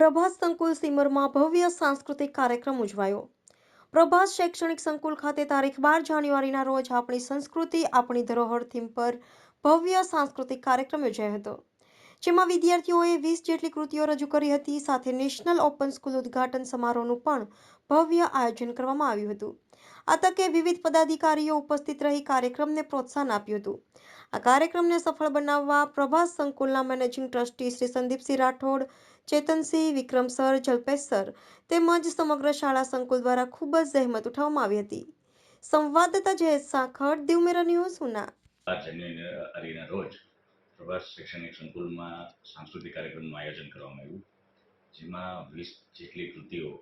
પ્રભાસ સંકુલ સિમરમાં ભવ્ય સાંસ્કૃતિક કાર્યક્રમ ઉજવાયો. પ્રભાસ શૈક્ષણિક સંકુલ ખાતે તારીખ બાર જાન્યુઆરીના રોજ આપણી સંસ્કૃતિ, આપણી ધરોહર થીમ પર ભવ્ય સાંસ્કૃતિક કાર્યક્રમ યોજાયો હતો. જેમાં વિદ્યાર્થીઓએ વીસ જેટલી કૃતિઓ રજૂ કરી હતી. સાથે નેશનલ ઓપન સ્કૂલ ઉદ્ઘાટન સમારોહનું પણ ભવ્ય આયોજન કરવામાં આવ્યું હતું. આ તકે વિવિધ પદાધિકારીઓ ઉપસ્થિત રહી કાર્યક્રમને પ્રોત્સાહન આપ્યું હતું. આ કાર્યક્રમને સફળ બનાવવા Prabhas સંકુલના managing trustee Shri Sandeepsinh Rathod, Chetansinh Vikram sir Jalpesh sir તેમજ સમગ્ર શાળા સંકુલ દ્વારા ખૂબ જ જહેમત ઉઠાવવામાં આવી હતી. સંવાદદાતા જયેશ સાખર દિવમેરા ન્યૂઝ, ઉના. રોજ પ્રભાસ શૈક્ષણિક સંકુલમાં સાંસ્કૃતિક કાર્યક્રમનું આયોજન કરવામાં આવ્યું, જેમાં વીસ જેટલી કૃતિઓનું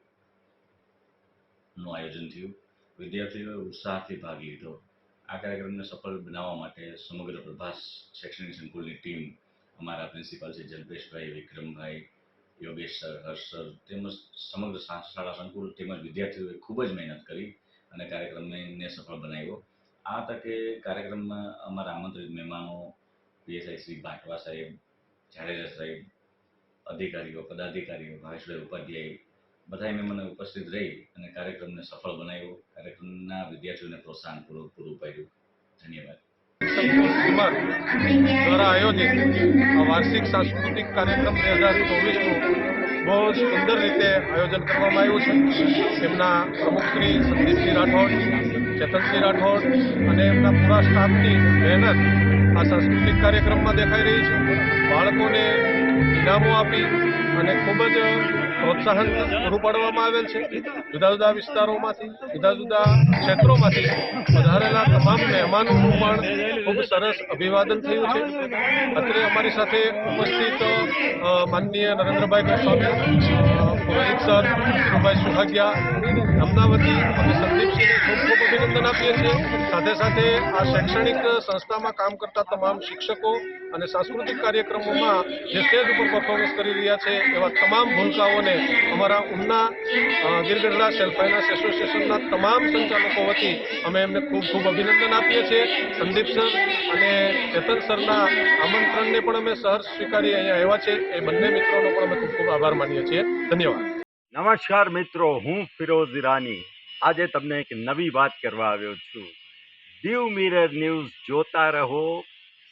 આયોજન થયું. વિદ્યાર્થીઓએ ઉત્સાહથી ભાગ લીધો. આ કાર્યક્રમને સફળ બનાવવા માટે સમગ્ર પ્રભાસ શૈક્ષણિક સંકુલની ટીમ અમારા પ્રિન્સિપાલ છે જલ્પેશભાઈ, વિક્રમભાઈ યોગેશ સર હર્ષ સર તેમજ સમગ્ર શાળા સંકુલ તેમજ વિદ્યાર્થીઓએ ખૂબ જ મહેનત કરી અને કાર્યક્રમને સફળ બનાવ્યો. આ તકે કાર્યક્રમમાં અમારા આમંત્રિત મહેમાનો પીએસઆઈ શ્રી બાટવા સાહેબ, જાડેજા સાહેબ, અધિકારીઓ, પદાધિકારીઓ ભાવેશભાઈ ઉપાધ્યાય, બધા મને ઉપસ્થિત રહી અને કાર્યક્રમને સફળ બનાવ્યો. કાર્યક્રમના વિદ્યાર્થીઓને પ્રોત્સાહન પૂરું પૂરું પાડ્યું. ધન્યવાદ. દ્વારા આયોજિત વાર્ષિક સાંસ્કૃતિક કાર્યક્રમ બે હજાર ચોવીસનું બહુ સુંદર રીતે આયોજન કરવામાં આવ્યું છે. તેમના પ્રમુખશ્રી સંદીપસિંહ રાઠોડ, ચેતનસિંહ રાઠોડ અને એમના પૂરા સ્ટાફની મહેનત આ સાંસ્કૃતિક કાર્યક્રમમાં દેખાઈ રહી છે. બાળકોને ઇનામો આપી અને ખૂબ જ પ્રોત્સાહન પૂરું પાડવામાં આવેલ છે. જુદા જુદા વિસ્તારોમાંથી, જુદા જુદા ક્ષેત્રોમાંથી વધારેલા તમામ મહેમાનોનું પણ ખૂબ સરસ અભિવાદન થયું છે. અત્રે અમારી સાથે ઉપસ્થિત માનનીય નરેન્દ્રભાઈ ગોસ્વામી પુરોહિત સર વિષ્ણુભાઈ સુહાગિયા એમના અમે સંદીપસિંહને ખૂબ ખૂબ અભિનંદન આપીએ છીએ. સાથે સાથે આ શૈક્ષણિક સંસ્થામાં કામ કરતા તમામ શિક્ષકો અને સાંસ્કૃતિક કાર્યક્રમોમાં જે સ્ટેજ ઉપર પરફોર્મન્સ કરી રહ્યા છે, એવા તમામ ભૂલકાઓને અમારા ઉમના ગીરગઢડા સેલ્ફ ફાઇનાન્સ એસોસિએશનના તમામ સંચાલકો વતી અમે એમને ખૂબ ખૂબ અભિનંદન આપીએ છીએ. સંદીપ સર અને ચેતન સરના આમંત્રણને પણ અમે સહર્ષ સ્વીકારી અહીંયા આવ્યા છે. એ બંને મિત્રોનો પણ અમે ખૂબ ખૂબ આભાર માનીએ છીએ. ધન્યવાદ. નમસ્કાર મિત્રો, હું ફિરોઝ ઈરાની. આજે તમને એક નવી વાત કરવા આવ્યો છું. દીવ મિરર ન્યૂઝ જોતા રહો.